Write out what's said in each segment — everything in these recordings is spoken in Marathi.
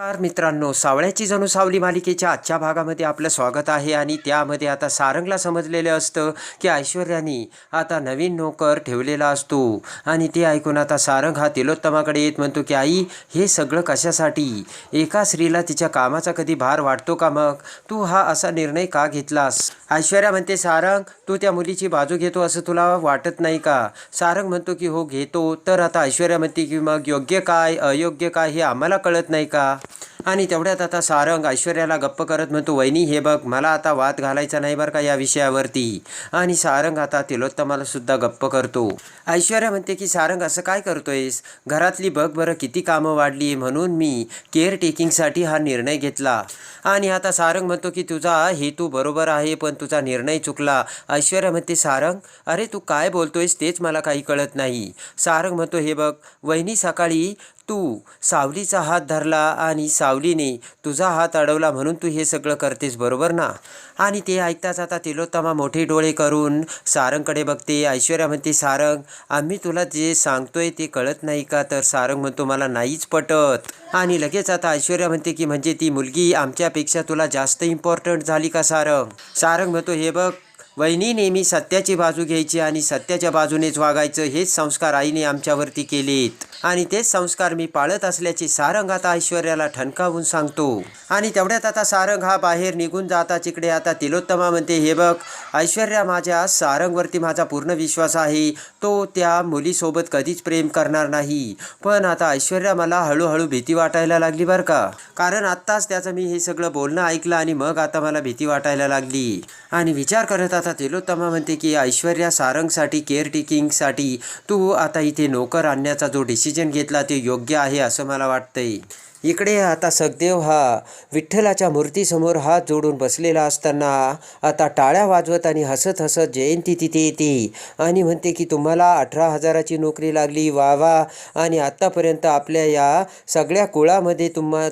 नमस्कार मित्रांनो सावळ्याची जणू सावली मालिकेच्या आजच्या भागामध्ये आपलं स्वागत आहे आणि त्यामध्ये आता सारंगला समजलेलं असतं की ऐश्वर्यानी आता नवीन नोकर ठेवलेला असतो. आणि ते ऐकून आता सारंग हा तिलोत्तमाकडे येत म्हणतो की आई हे सगळं कशासाठी? एका स्त्रीला तिच्या कामाचा कधी भार वाटतो का मग? तू हा असा निर्णय का घेतलास? ऐश्वर्या म्हणते सारंग तू त्या मुलीची बाजू घेतो असं तुला वाटत नाही का? सारंग म्हणतो की हो घेतो. तर आता ऐश्वर्या म्हणते की मग योग्य काय अयोग्य काय हे आम्हाला कळत नाही का? आणि तेवढ्यात आता सारंग ऐश्वर्याला गप्प करत म्हणतो वहिनी हे बघ मला आता वाद घालायचा नाही बरं का या विषयावरती. आणि सारंग आता तिलोत्तमाला सुद्धा गप्प करतो. ऐश्वर्या म्हणते की सारंग असं काय करतोयस? घरातली बघ बरं किती कामं वाढली म्हणून मी केअर टेकिंगसाठी हा निर्णय घेतला. आणि आता सारंग म्हणतो की तुझा हेतू बरोबर आहे पण तुझा निर्णय चुकला. ऐश्वर्या म्हणते सारंग अरे तू काय बोलतोयस तेच मला काही कळत नाही. सारंग म्हणतो हे बघ वहिनी सकाळी तू सावलीचा हात धरला आणि सावलीने तुझा हात अडवला म्हणून तू हे सगळं करतेस बरोबर ना? आणि ते ऐकताच आता तिलोत्तमा मोठे डोळे करून सारंगकडे बघते. ऐश्वर्या म्हणते सारंग आम्ही तुला जे सांगतोय ते कळत नाही का? तर सारंग म्हणतो मला नाहीच पटत. आणि लगेच आता ऐश्वर्या म्हणते की म्हणजे ती मुलगी आमच्यापेक्षा तुला जास्त इम्पॉर्टंट झाली का सारंग? सारंग म्हणतो हे बघ वहिनी नेहमी सत्याची बाजू घ्यायची आणि सत्याच्या बाजूनेच वागायचं. हेच संस्कार आईने आमच्यावरती केलेत. आणि तेच संस्कार मी पाळत असल्याचे सारंग आता ऐश्वर्याला ठणकावून सांगतो. आणि तेवढ्यात आता सारंग हा बाहेर निघून जाता तिकडे आता तिलोत्तमा म्हणते हे बघ ऐश्वर्या माझ्या सारंगवरती माझा पूर्ण विश्वास आहे. तो त्या मुलीसोबत कधीच प्रेम करणार नाही. पण आता ऐश्वर्या मला हळूहळू भीती वाटायला लागली बरं का? कारण आत्ताच त्याचं मी हे सगळं बोलणं ऐकलं आणि मग आता मला भीती वाटायला लागली. आणि विचार करत आता तिलोत्तमा म्हणते की ऐश्वर्या सारंगसाठी केअर टेकिंगसाठी तू आता इथे नोकर आणण्याचा जो डिसिजन घेतला ते योग्य आहे असं मला वाटतंय. इकडे आता सखदेव हा विठ्ठलाच्या मूर्तीसमोर हात जोडून बसलेला असताना आता टाळ्या वाजवत आणि हसत हसत जयंती तिथे येते. आणि म्हणते की तुम्हाला अठरा हजाराची नोकरी लागली वा वा. आणि आत्तापर्यंत आपल्या या सगळ्या कुळामध्ये तुम्हा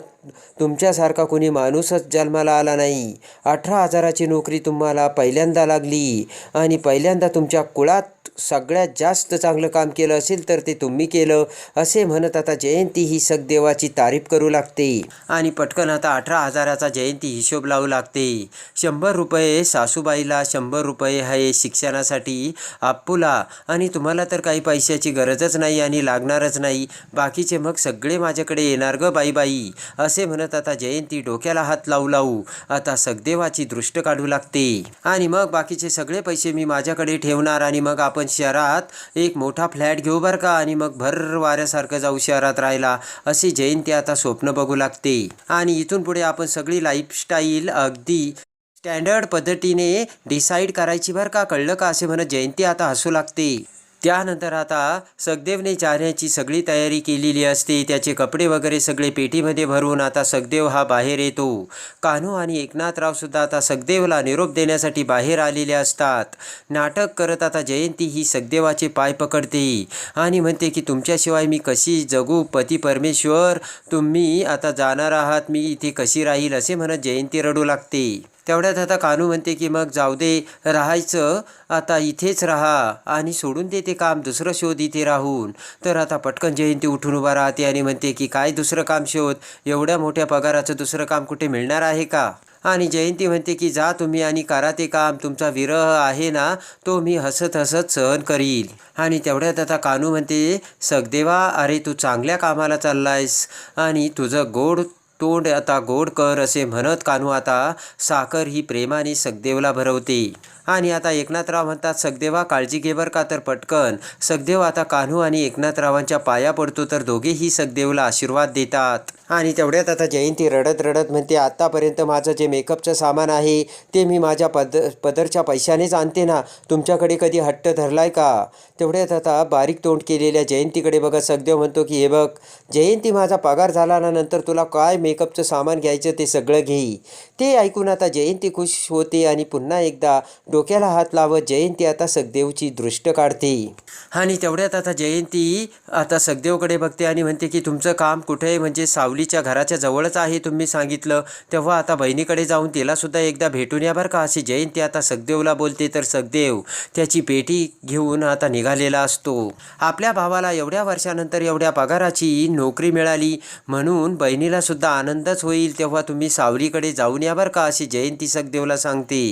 तुमच्यासारखा कोणी माणूसच जन्माला आला नाही. अठरा हजाराची नोकरी तुम्हाला पहिल्यांदा लागली आणि पहिल्यांदा तुमच्या कुळात सगळ्यात जास्त चांगलं काम केलं असेल तर ते तुम्ही केलं असे म्हणत आता जयंती ही सगदेवाची तारीफ करू लागते. आणि पटकन आता अठरा हजाराचा जयंती हिशोब लावू लागते. शंभर रुपये सासूबाईला शंभर रुपये आहे शिक्षणासाठी आप्पूला. आणि तुम्हाला तर काही पैशाची गरजच नाही आणि लागणारच नाही. बाकीचे मग सगळे माझ्याकडे येणार ग बाई बाई असे म्हणत आता जयंती डोक्याला हात लावू लावू आता सगदेवाची दृष्ट काढू लागते. आणि मग बाकीचे सगळे पैसे मी माझ्याकडे ठेवणार आणि मग आपण शहरात एक मोठा फ्लॅट घेऊ बरं का? आणि मग भर वाऱ्यासारखं जाऊ शहरात राहायला. अशी जयंती आता स्वप्न बघू लागते. आणि इथून पुढे आपण सगळी लाईफस्टाईल अगदी स्टँडर्ड पद्धतीने डिसाईड करायची बरं का? कळलं का? असे म्हणत जयंती आता हसू लागते. त्यानंतर आता सखदेवने जाण्याची सगळी तयारी केलेली असते. त्याचे कपडे वगैरे सगळे पेटीमध्ये भरून आता सखदेव हा बाहेर येतो. कान्हू आणि एकनाथरावसुद्धा आता सखदेवला निरोप देण्यासाठी बाहेर आलेले असतात. नाटक करत आता जयंती ही सखदेवाचे पाय पकडते आणि म्हणते की तुमच्याशिवाय मी कशी जगू? पती परमेश्वर तुम्ही आता जाणार आहात. मी इथे कशी राहील? असे म्हणत जयंती रडू लागते. तेवढ्यात आता कानू म्हणते की मग जाऊ दे राहायचं. आता इथेच राहा आणि सोडून देते काम दुसरं शोध इथे राहून. तर आता पटकन जयंती उठून उभा राहते आणि म्हणते की काय दुसरं काम शोध? एवढ्या मोठ्या पगाराचं दुसरं काम कुठे मिळणार आहे का? आणि जयंती म्हणते की जा तुम्ही आणि करा ते काम. तुमचा विरह आहे ना तो मी हसत हसत सहन करील. आणि तेवढ्यात आता कानू म्हणते सगदेवा अरे तू चांगल्या कामाला चाललायस आणि तुझं गोड तोंड आता गोड कर असे म्हणत कान्हू आता साखर ही प्रेमाने सखदेवला भरवते. आणि आता एकनाथराव म्हणतात सखदेवा काळजी घे बर का तर पटकन. सखदेव आता कान्हू आणि एकनाथरावांच्या पाया पडतो तर दोघेही सखदेवला आशीर्वाद देतात. आणि तेवढ्यात आता जयंती रडत रडत म्हणते आत्तापर्यंत माझं जे मेकअपचं सामान आहे ते मी माझ्या पद पदरच्या पैशानेच आणते ना. तुमच्याकडे कधी हट्ट धरलाय का? तेवढ्यात आता बारीक तोंड केलेल्या जयंतीकडे बघत सखदेव म्हणतो की हे बघ जयंती माझा पगार झाला ना नंतर तुला काय मेकअपचं सामान घ्यायचं ते सगळं घेई. ते ऐकून आता जयंती खुश होते आणि पुन्हा एकदा डोक्याला हात लावत जयंती आता सखदेवची दृष्ट काढते. आणि तेवढ्यात आता जयंती आता सखदेवकडे बघते आणि म्हणते की तुमचं काम कुठे म्हणजे सावलीच्या घराच्या जवळच आहे तुम्ही सांगितलं. तेव्हा आता बहिणीकडे जाऊन तिलासुद्धा एकदा भेटून या बरं का. अशी जयंती आता सखदेवला बोलते. तर सखदेव त्याची पेटी घेऊन आता निघालेला असतो. आपल्या भावाला एवढ्या वर्षानंतर एवढ्या पगाराची नोकरी मिळाली. म्हणून बहिणीला सुद्धा आनंदच होईल तेव्हा तुम्ही सावलीकडे जाऊन या बरं का अशी जयंती सखदेवला सांगते.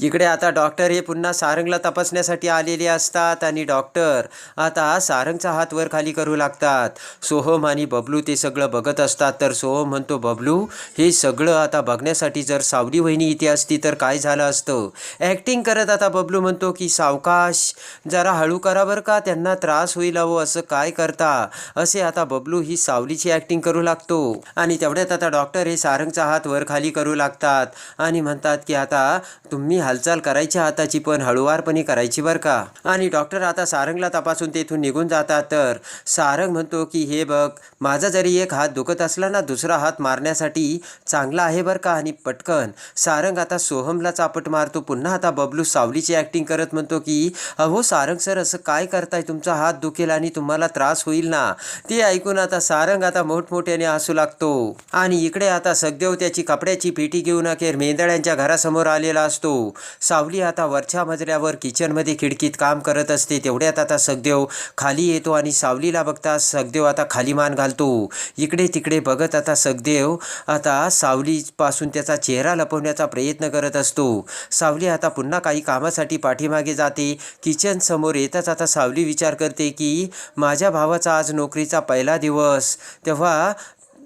इकडे आता डॉक्टर डॉक्टर हे पुन्हा सारंगला तपासण्यासाठी आलेले असतात आणि डॉक्टर आता सारंगचा हात वर खाली करू लागतात. सोहम आणि बबलू ते सगळं बघत असतात. तर सोहम म्हणतो बबलू हे सगळं आता बघण्यासाठी जर सावली वहिनी इथे असती तर काय झालं असतं? ॲक्टिंग करत आता बबलू म्हणतो की सावकाश जरा हळू करा बरं का त्यांना त्रास होईल अहो असं काय करता? असे आता बबलू ही सावलीची ॲक्टिंग करू लागतो. आणि तेवढ्यात आता डॉक्टर हे सारंगचा हात वर खाली करू लागतात आणि म्हणतात की आता तुम्ही हालचाल करायची हाताची पण हळूवारपणे करायची बरं का? आणि डॉक्टर आता सारंगला तपासून तेथून निघून जातात तर? सारंग म्हणतो की हे बघ माझा जरी एक हात दुखत असला ना दुसरा हात मारण्यासाठी चांगला आहे बरं का? आणि पटकन सारंग आता सोहमला चापट मारतो. पुन्हा आता बबलू सावलीची ॲक्टिंग करत म्हणतो की अहो सारंग सर असं काय करताय? तुमचा हात दुखेल आणि तुम्हाला त्रास होईल ना? ते ऐकून आता सारंग आता मोठमोठ्याने हसू लागतो. आणि इकडे आता सगदेव त्याची कपड्याची पेटी घेऊन अखेर मेंदळ्यांच्या घरासमोर आलेला असतो. सावली आता वरच्या मजल्यावर किचनमध्ये खिडकीत काम करत असते तेवढ्यात आता सखदेव खाली येतो आणि सावलीला बघता सखदेव आता खाली मान घालतो. इकडे तिकडे बघत आता सखदेव आता सावलीपासून त्याचा चेहरा लपवण्याचा प्रयत्न करत असतो. सावली आता पुन्हा काही कामासाठी पाठीमागे जाते. किचन समोर येताच आता सावली विचार करते की माझ्या भावाचा आज नोकरीचा पहिला दिवस. तेव्हा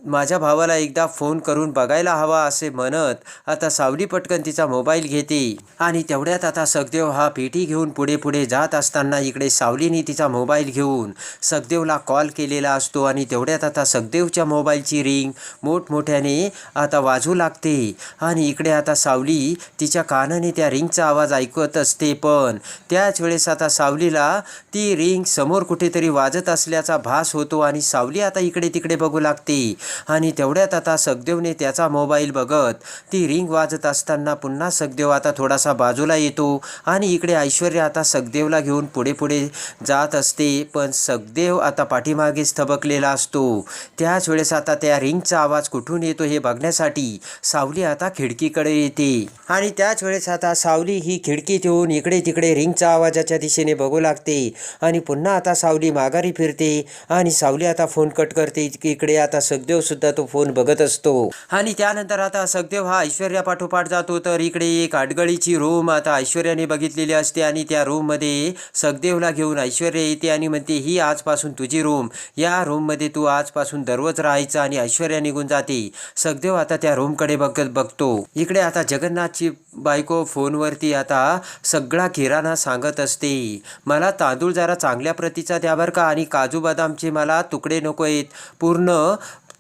माझ्या भावाला एकदा फोन करून बघायला हवा असे म्हणत आता सावली पटकन तिचा मोबाईल घेते. आणि तेवढ्यात आता सखदेव हा पेटी घेऊन पुढे पुढे जात असताना इकडे सावलीने तिचा मोबाईल घेऊन सखदेवला कॉल केलेला असतो आणि तेवढ्यात आता सखदेवच्या मोबाईलची रिंग मोठमोठ्याने आता वाजू लागते. आणि इकडे आता सावली तिच्या कानाने त्या रिंगचा आवाज ऐकत असते पण त्याच वेळेस आता सावलीला ती रिंग समोर कुठेतरी वाजत असल्याचा भास होतो आणि सावली आता इकडे तिकडे बघू लागते. आणि तेवढ्यात आता सखदेवने त्याचा मोबाईल बघत ती रिंग वाजत असताना पुन्हा सखदेव आता थोडासा बाजूला येतो आणि इकडे ऐश्वर्या आता सखदेवला घेऊन पुढे पुढे जात असते. पण सखदेव आता पाठीमागेच थबकलेला असतो. त्याच वेळेस आता त्या रिंगचा आवाज कुठून येतो हे बघण्यासाठी सावली आता खिडकीकडे येते. आणि त्याच वेळेस आता सावली ही खिडकीत येऊन इकडे तिकडे रिंगच्या आवाजाच्या दिशेने बघू लागते. आणि पुन्हा आता सावली माघारी फिरते आणि सावली आता फोन कट करते. इकडे आता सखदेव सुद्धा तो फोन बघत असतो. आणि त्यानंतर आता सखदेव हा ऐश्वर्या पाठोपाठ जातो. तर इकडे एक आडगळीची रूम आता ऐश्वर्याने बघितलेली असते आणि त्या रूममध्ये सखदेवला घेऊन ऐश्वर्या येते आणि म्हणते ही आजपासून तुझी रूम या रूममध्ये तू आजपासून दररोज राहायचा आणि ऐश्वर्या निघून जाते. सखदेव आता त्या रूमकडे बघत बघतो. इकडे आता जगन्नाथची बायको फोनवरती आता सगळा किराणा सांगत असते. मला तांदूळ जरा चांगल्या प्रतीचा द्या बरं का आणि काजू बदामचे मला तुकडे नको आहेत. पूर्ण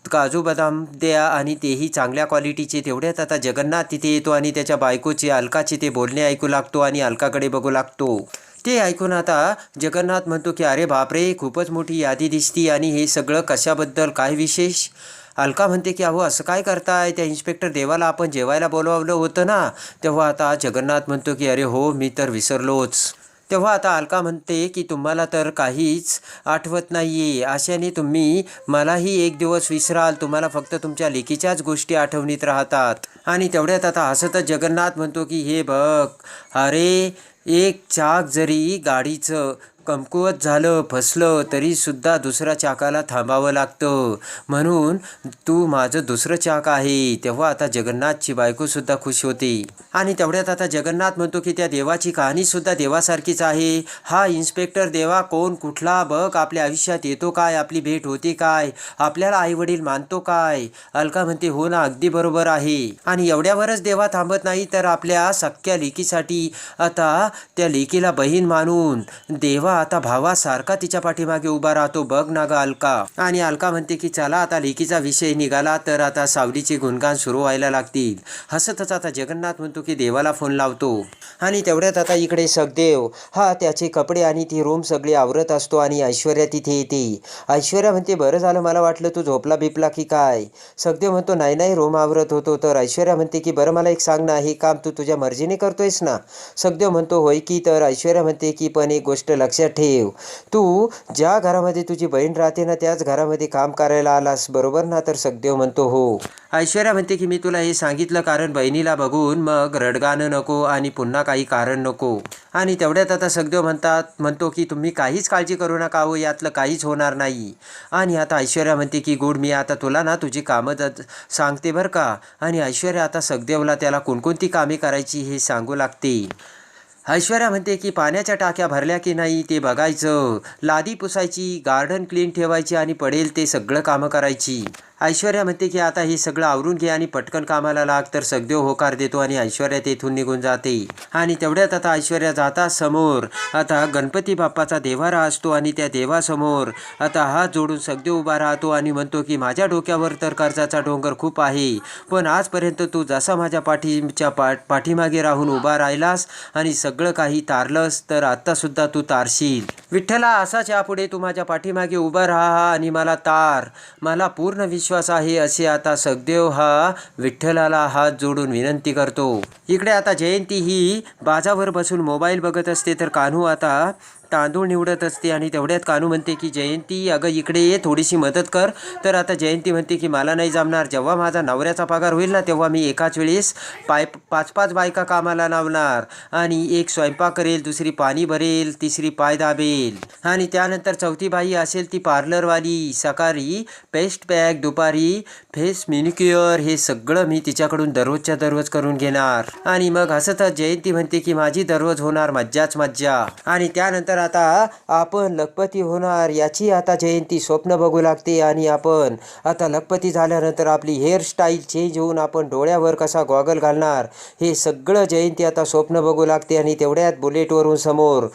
काजू बदाम द्या आणि तेही चांगल्या क्वालिटीचे. तेवढ्यात आता जगन्नाथ तिथे येतो आणि त्याच्या बायकोचे अलकाचे ते बोलणे ऐकू लागतो आणि अलकाकडे बघू लागतो. ते ऐकून आता जगन्नाथ म्हणतो की अरे बापरे खूपच मोठी यादी दिसती आणि हे सगळं कशाबद्दल? काय विशेष? अलका म्हणते की अहो असं काय करताय? त्या इन्स्पेक्टर देवाला आपण जेवायला बोलवलं होतं ना. तेव्हा आता जगन्नाथ म्हणतो की अरे हो मी तर विसरलोच. तेव्हा आता अलका म्हणते की तुम्हाला तर काहीच आठवत नाही आहे अशाने तुम्ही मलाही एक दिवस विसराल. तुम्हाला फक्त तुमच्या लेकीच्याच गोष्टी आठवणीत राहतात. आणि तेवढ्यात आता हसतच जगन्नाथ म्हणतो की हे बघ. अरे एक चाक जरी गाडीचं कमकुवत झालं फसलं तरीसुद्धा दुसऱ्या चाकाला थांबावं लागतं. म्हणून तू माझं दुसरं चाक आहे. तेव्हा आता जगन्नाथची बायकोसुद्धा खुश होते. आणि तेवढ्यात आता जगन्नाथ म्हणतो की त्या देवाची कहाणीसुद्धा देवासारखीच आहे. हा इन्स्पेक्टर देवा कोण कुठला बघ आपल्या आयुष्यात येतो काय आपली भेट होते काय आपल्याला आईवडील मानतो काय? अलका म्हणते हो ना अगदी बरोबर आहे. आणि एवढ्यावरच देवा थांबत नाही तर आपल्या सख्या लेकीसाठी आता त्या लेकीला बहीण मानून देवा आता भावासारखा तिच्या पाठीमागे उभा राहतो. बघ ना ग अलका. आणि अलका म्हणते की चला आता लेकीचा विषय निघाला तर आता सावलीची गुणगान सुरू व्हायला लागतील. हसतच आता जगन्नाथ म्हणतो की देवाला फोन लावतो. आणि तेवढ्यात आता इकडे सखदेव. हा त्याचे कपडे आणि ती रूम सगळी आवरत असतो आणि ऐश्वर्या तिथे येते. ऐश्वर्या म्हणते बरं झालं मला वाटलं तू झोपला बिपला की काय? सखदेव म्हणतो नाही नाही रूम आवरत होतो. तर ऐश्वर्या म्हणते की बरं मला एक सांग ना हे काम तू तुझ्या मर्जीने करतोयस ना? सखदेव म्हणतो होय की? तर ऐश्वर्या म्हणते की पण एक गोष्ट लक्षात लक्षात ठेव. तू ज्या घरामध्ये तुझी बहीण राहते ना त्याच घरामध्ये काम करायला आलास बरोबर ना? तर सखदेव म्हणतो हो. ऐश्वर्या म्हणते की मी तुला हे सांगितलं कारण बहिणीला बघून मग रडगाणं नको आणि पुन्हा काही कारण नको. आणि तेवढ्यात आता सखदेव म्हणतात म्हणतो की तुम्ही काहीच काळजी करू नका हो यातलं काहीच होणार नाही. आणि आता ऐश्वर्या म्हणते की गुड मी आता तुला ना तुझी कामं सांगते बरं का. आणि ऐश्वर्या आता सखदेवला त्याला कोणकोणती कामे करायची हे सांगू लागते. ऐश्वर्या म्हणते की पाण्याच्या टाक्या भरल्या की नाही ते बघायचं. लादी पुसायची गार्डन क्लीन ठेवायची आणि पडेल ते सगळं कामं करायची. ऐश्वर्या म्हणते की आता हे सगळं आवरून घे आणि पटकन कामाला लाग तर सगदेव होकार देतो आणि ऐश्वर्या तेथून निघून जाते. आणि तेवढ्यात आता ऐश्वर्या जाता समोर. आता गणपती बाप्पाचा देवारा असतो आणि त्या देवासमोर आता हात जोडून सगदेव उभा राहतो आणि म्हणतो की माझ्या डोक्यावर तर कर्जाचा डोंगर खूप आहे. पण आजपर्यंत तू जसा माझ्या पाठीच्या पा पाठीमागे राहून उभा राहिलास आणि सगळं काही तारलंस तर आत्तासुद्धा तू तारशील. विठ्ठला असाच यापुढे तू माझ्या पाठीमागे उभा राहा आणि मला तार. मला पूर्ण विश्वास विश्वास आहे असे आता सखदेव हा विठ्ठलाला हात जोडून विनंती करतो. इकडे आता जयंती ही बाजावर बसून मोबाईल बघत असते तर कान्हू आता तांदूळ निवडत असते आणि तेवढ्यात कानू म्हणते की जयंती अगं इकडे ये थोडीशी मदत कर. तर आता जयंती म्हणते की मला नाही जमणार. जेव्हा माझा नवऱ्याचा पगार होईल ना तेव्हा मी एकाच वेळेस पाय पाच पाच बायका कामाला लावणार आणि एक स्वयंपाक करेल दुसरी पाणी भरेल तिसरी पाय दाबेल. आणि त्यानंतर चौथी बाई असेल ती पार्लरवाली. सकाळी पेस्ट पॅक दुपारी फेस मिनिक्युअर हे सगळं मी तिच्याकडून दररोजच्या दररोज करून घेणार. आणि मग हसतच जयंती म्हणते की माझी दररोज होणार मज्जाच मज्जा. आणि त्यानंतर आता आपण लखपती होणार याची आता जयंती स्वप्न बघू लागते आणि आपण आता लखपती झाल्यानंतर आपली हेअरस्टाईल चेंज होऊन आपण डोळ्यावर कसा गॉगल घालणार हे सगळं जयंती आता स्वप्न बघू लागते आणि तेवढ्यात बुलेटवरून समोर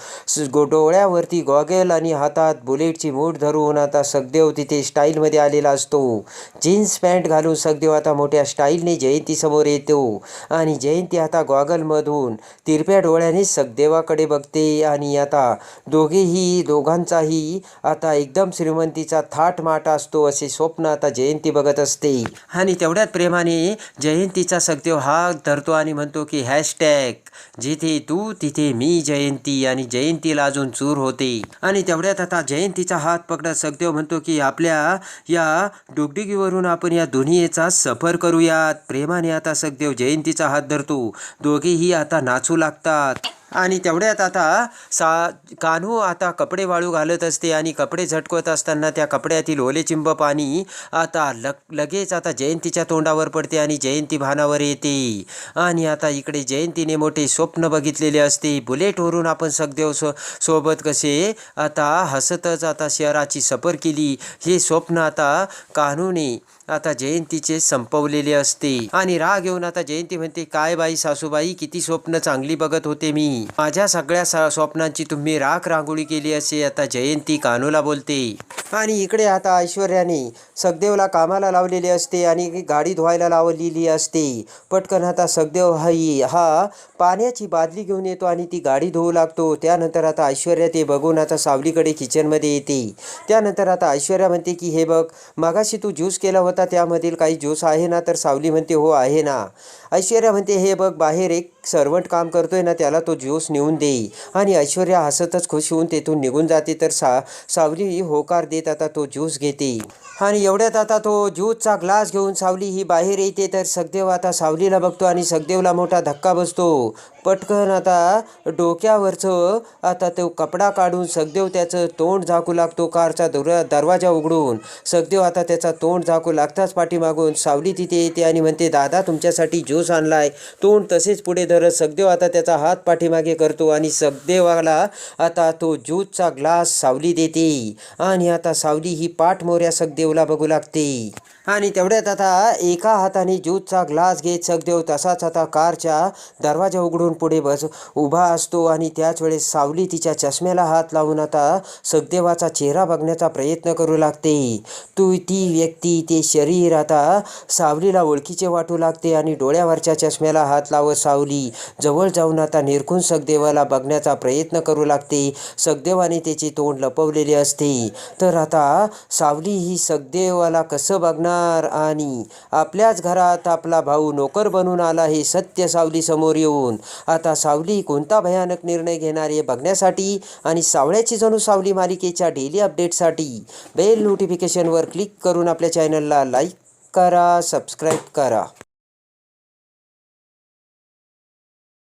डोळ्यावरती गॉगल आणि हातात बुलेटची मूठ धरून आता सखदेव तिथे स्टाईलमध्ये आलेला असतो. जीन्स पॅन्ट घालून सगदेव आता मोठ्या स्टाईलने जयंती समोर येतो आणि जयंती आता गॉगलमधून तिरप्या डोळ्याने सगदेवाकडे बघते आणि आता दोघेही दोघांचाही आता एकदम श्रीमंतीचा थाट माट असतो असे स्वप्न आता जयंती बघत असते. आणि तेवढ्यात प्रेमाने जयंतीचा सगदेव हात धरतो आणि म्हणतो की हॅशटॅग जिथे तू तिथे मी जयंती आणि जयंतीला अजून चूर होते. आणि तेवढ्यात आता जयंतीचा हात पकडत सगदेव म्हणतो की आपल्या या डुगडुगीवरून आपण या दुनियेचा सफर करूयात. प्रेमाने आता सगदेव जयंतीचा हात धरतो. दोघेही आता नाचू लागतात. आणि तेवढ्यात आता सा कान्हू आता कपडे वाळू घालत असते आणि कपडे झटकवत असताना त्या कपड्यातील ओलेचिंब पाणी आता लग लगेच आता जयंतीच्या तोंडावर पडते आणि जयंती भानावर येते. आणि आता इकडे जयंतीने मोठे स्वप्न बघितलेले असते. बुलेटवरून आपण सगदेव सो सोबत कसे आता हसतच आता शहराची सफर केली. हे स्वप्न आता कान्हूने आता जयंतीचे संपवलेले असते. आणि राग येऊन आता जयंती म्हणते काय बाई सासूबाई किती स्वप्न चांगली बघत होते मी. माझ्या सगळ्या सा- स्वप्नांची तुम्ही राख रांगोळी केली असे आता जयंती कानूला बोलते. आणि इकडे आता ऐश्वर्याने सखदेवला कामाला लावलेले असते आणि गाडी धुवायला लावलेली असते. पटकन आता सखदेव हाई हा पाण्याची बादली घेऊन येतो आणि ती गाडी धुवू लागतो. त्यानंतर आता ऐश्वर्या ते बघून आता सावलीकडे किचनमध्ये येते. त्यानंतर आता ऐश्वर्या म्हणते की हे बघ मागाशी तू ज्यूस केला होता त्यामधील काही ज्यूस आहे ना? तर सावली म्हणते हो आहे ना. ऐश्वर्या म्हणते हे बघ बाहेर एक सर्वंट काम करतोय ना त्याला तो ज्यूस नेऊन देई. आणि ऐश्वर्या हसतच खुश होऊन तेथून निघून जाते तर सा सावली ही होकार देत आता तो ज्यूस घेते. आणि एवढ्यात आता तो ज्यूसचा ग्लास घेऊन सावली ही बाहेर येते तर सखदेव आता सावलीला बघतो आणि सखदेवला मोठा धक्का बसतो. पटकन आता डोक्यावरचं आता तो कपडा काढून सगदेव त्याचं तोंड झाकू लागतो कारचा दुर दरवाजा उघडून. सगदेव आता त्याचा तोंड झाकू लागताच पाठीमागून. सावली तिथे येते आणि म्हणते दादा तुमच्यासाठी ज्यूस आणलाय. तोंड तसेच पुढे धरत सगदेव आता त्याचा हात पाठीमागे करतो आणि सगदेवाला आता तो ज्यूसचा ग्लास सावली देते. आणि आता सावली ही पाठमोऱ्या मोऱ्या बघू लागते. आणि तेवढ्यात आता एका हाताने ज्यूसचा ग्लास घेत सखदेव तसाच आता कारच्या दरवाजा उघडून पुढे बस उभा असतो आणि त्याच वेळेस सावली तिच्या चष्म्याला हात लावून आता सखदेवाचा चेहरा बघण्याचा प्रयत्न करू लागते. तू ती व्यक्ती ते शरीर आता सावलीला ओळखीचे वाटू लागते आणि डोळ्यावरच्या चष्म्याला हात लावत सावली जवळ जाऊन आता निरखून सखदेवाला बघण्याचा प्रयत्न करू लागते. सखदेवाने त्याचे तोंड लपवलेले असते. तर आता सावली ही सखदेवाला कसं बघणार? होणार आणि आपल्याच घरात आपला भाऊ नोकर बनून आला हे सत्य सावली समोर येऊन. आता सावली कोणता भयानक निर्णय घेणार हे बघण्यासाठी आणि सावळ्याची जणू सावली मालिकेच्या डेली अपडेटसाठी बेल नोटिफिकेशनवर क्लिक करून आपल्या चॅनलला लाईक करा सबस्क्राईब करा.